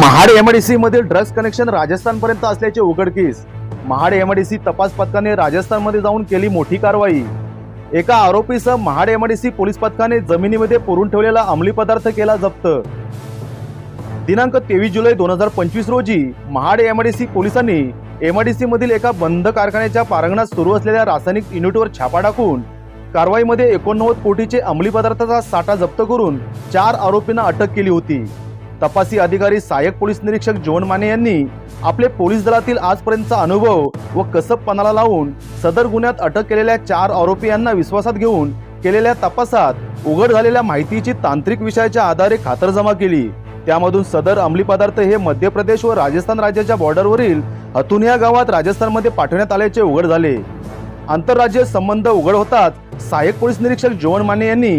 Mahad MIDC मधील drugs connection राजस्थानपर्यंत असल्याचे उघडकीस महाड एमआयडीसी तपास पथकाने राजस्थानमध्ये जाऊन केली मोठी कारवाई. एका आरोपीसह महाड एमआयडीसी पोलीस पथकाने जमिनीमध्ये पुरून ठेवलेला अंमली पदार्थ केला जप्त. दिनांक तेवीस जुलै दोन हजार पंचवीस रोजी महाड एमआयडीसी पोलिसांनी एमआयडीसी मधील एका बंद कारखान्याच्या पारंगणात सुरू असलेल्या रासायनिक युनिटवर छापा टाकून कारवाईमध्ये एकोणनव्वद कोटीचे अंमली पदार्थाचा साठा जप्त करून चार आरोपींना अटक केली होती. तपासी अधिकारी सहाय्यक पोलीस निरीक्षक जोन माने यांनी आपले पोलीस दलातील आजपर्यंतचा अनुभव व कसबपणाला लावून सदर गुन्ह्यात अटक केलेल्या चार आरोपी यांना विश्वासात घेऊन केलेल्या तपासात उघड झालेल्या माहितीची तांत्रिक विषयाच्या आधारे खातरजमा केली. त्यामधून सदर अंमली पदार्थ हे मध्य प्रदेश व राजस्थान राज्याच्या बॉर्डरवरील हतुन या गावात राजस्थानमध्ये पाठवण्यात आल्याचे उघड झाले. आंतरराज्य संबंध उघड होताच सहाय्यक पोलीस निरीक्षक जोवन माने यांनी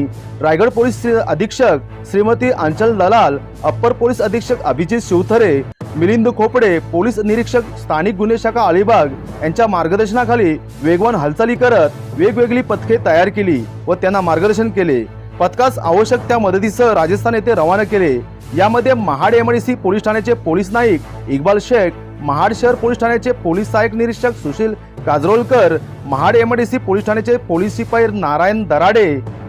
रायगड पोलीस अधीक्षक श्रीमती अंचल दलाल अप्पर पोलीस अधीक्षक अभिजित शिवथरे मिलिंद खोपडे पोलीस निरीक्षक स्थानिक गुन्हे शाखा अलिबाग यांच्या मार्गदर्शनाखाली वेगवान हालचाली करत वेगवेगळी पथके तयार केली व त्यांना मार्गदर्शन केले. पथकास आवश्यक त्या मदतीसह राजस्थान येथे रवाना केले. यामध्ये महाड एमआयडीसी पोलीस ठाण्याचे पोलीस नाईक इक्बाल शेख महाड शहर पोलीस ठाण्याचे पोलीस सहाय्यक निरीक्षक सुशील काजरोलकर महाड एमआयडीसी पोलीस ठाण्याचे पोलीस शिपाई नारायण दराडे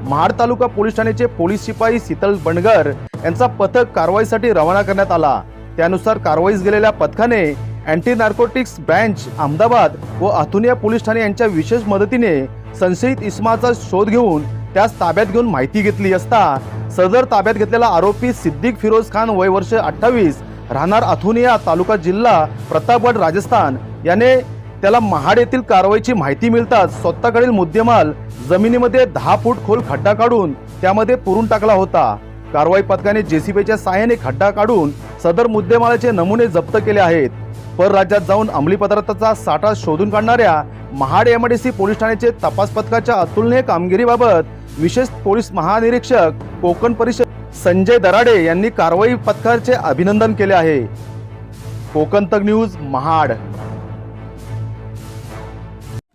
महाड तालुका पोलीस ठाण्याचे पोलीस शिपाई शीतल बंडगर यांचा पथक कारवाईसाठी रवाना करण्यात आला. त्यानुसार कारवाईस गेलेल्या पथकाने अँटी नार्कोटिक्स ब्रँच अहमदाबाद व अथुनिया पोलीस ठाणे यांच्या विशेष मदतीने संशयित इस्माचा शोध घेऊन त्यास ताब्यात घेऊन माहिती घेतली असता सदर ताब्यात घेतलेला आरोपी सिद्दीक फिरोज खान वय वर्ष अठ्ठावीस राहणार अथुनिया तालुका जिल्हा प्रतापगड राजस्थान. याने त्याला महाड येथील कारवाईची माहिती मिळताच स्वतःकडील मुद्देमाल जमिनीमध्ये दहा फूट खोल खड्डा काढून त्यामध्ये पुरून टाकला होता. कारवाई पथकाने जेसीबीच्या साहाय्याने खड्डा काढून सदर मुद्देमालाचे नमुने जप्त केले आहेत. परराज्यात जाऊन अंमली पदार्थाचा साठा शोधून काढणाऱ्या महाड एमआयडीसी पोलीस ठाण्याचे तपास पथकाच्या अतुलनीय कामगिरीबाबत विशेष पोलीस महानिरीक्षक कोकण परिषद संजय दराडे यांनी कारवाई पथकाचे अभिनंदन केले आहे. कोकण तक न्यूज महाड.